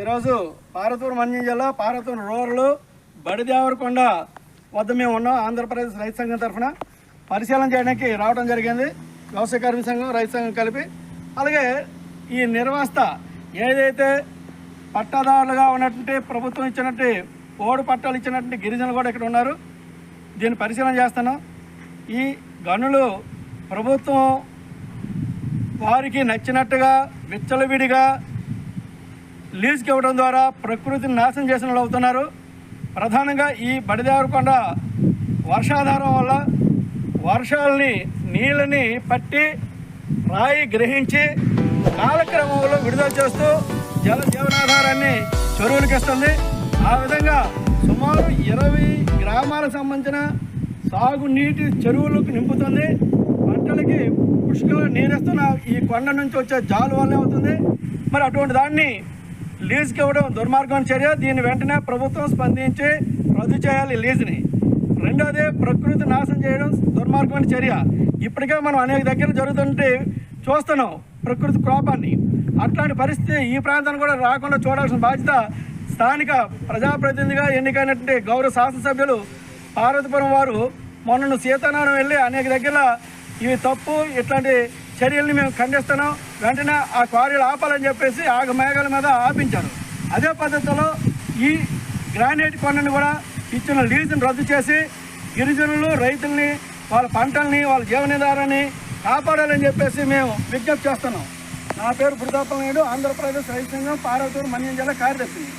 ఈరోజు పారతూరు మన్యం జిల్లా పారతూరు రూరల్ బడిదేవరకొండ వద్ద మేము ఉన్నాం ఆంధ్రప్రదేశ్ రైతు సంఘం తరఫున. పరిశీలన చేయడానికి రావడం జరిగింది. వ్యవసాయ కార్మిక సంఘం రైతు సంఘం కలిపి. అలాగే ఈ నిర్వస్థ ఏదైతే పట్టాదారులుగా ఉన్నటువంటి ప్రభుత్వం ఇచ్చినట్టు ఓడు పట్టాలు ఇచ్చినటువంటి గిరిజనులు కూడా ఇక్కడ ఉన్నారు. దీన్ని పరిశీలన చేస్తున్నాం. ఈ గనులు ప్రభుత్వం వారికి నచ్చినట్టుగా విచ్చలవిడిగా లీజుకి ఇవ్వడం ద్వారా ప్రకృతిని నాశనం చేసిన వాళ్ళు అవుతున్నారు. ప్రధానంగా ఈ బడిదేవరకొండ వర్షాధారం వల్ల వర్షాలని నీళ్ళని పట్టి రాయి గ్రహించి కాలక్రమంలో విడుదల చేస్తూ జల జీవనాధారాన్ని చెరువులకు ఇస్తుంది ఆ విధంగా సుమారు ఇరవై గ్రామాలకు సంబంధించిన సాగునీటి చెరువులకు నింపుతుంది. నేనేస్తున్న ఈ కొండ నుంచి వచ్చే జాలు వల్లే అవుతుంది. మరి అటువంటి దాన్ని లీజుకి ఇవ్వడం దుర్మార్గం చర్య. దీన్ని వెంటనే ప్రభుత్వం స్పందించి రద్దు చేయాలి లీజుని. రెండోది ప్రకృతి నాశనం చేయడం దుర్మార్గమైన చర్య. ఇప్పటికే మనం అనేక దగ్గర జరుగుతుంటే చూస్తున్నాం ప్రకృతి కోపాన్ని. అట్లాంటి పరిస్థితి ఈ ప్రాంతాన్ని కూడా రాకుండా చూడాల్సిన బాధ్యత స్థానిక ప్రజాప్రతినిధిగా ఎన్నికైనటువంటి గౌరవ శాసనసభ్యులు పార్వతీపురం వారు మొన్న సీతారామం వెళ్ళి అనేక దగ్గర ఇవి తప్పు ఇట్లాంటి చర్యల్ని మేము ఖండిస్తున్నాం. వెంటనే ఆ క్వారీలు ఆపాలని చెప్పేసి ఆగ మేఘాల మీద ఆపించారు. అదే పద్ధతిలో ఈ గ్రానైట్ కొండని కూడా ఇచ్చిన లీజుని రద్దు చేసి గిరిజనులు రైతుల్ని వాళ్ళ పంటల్ని వాళ్ళ జీవనాధారాన్ని కాపాడాలని చెప్పేసి మేము విజ్ఞప్తి చేస్తున్నాం. నా పేరు బృదాపం నాయుడు ఆంధ్రప్రదేశ్ రైతు సంఘం పార్వతూరు మన్యం జిల్లా కార్యదర్శిని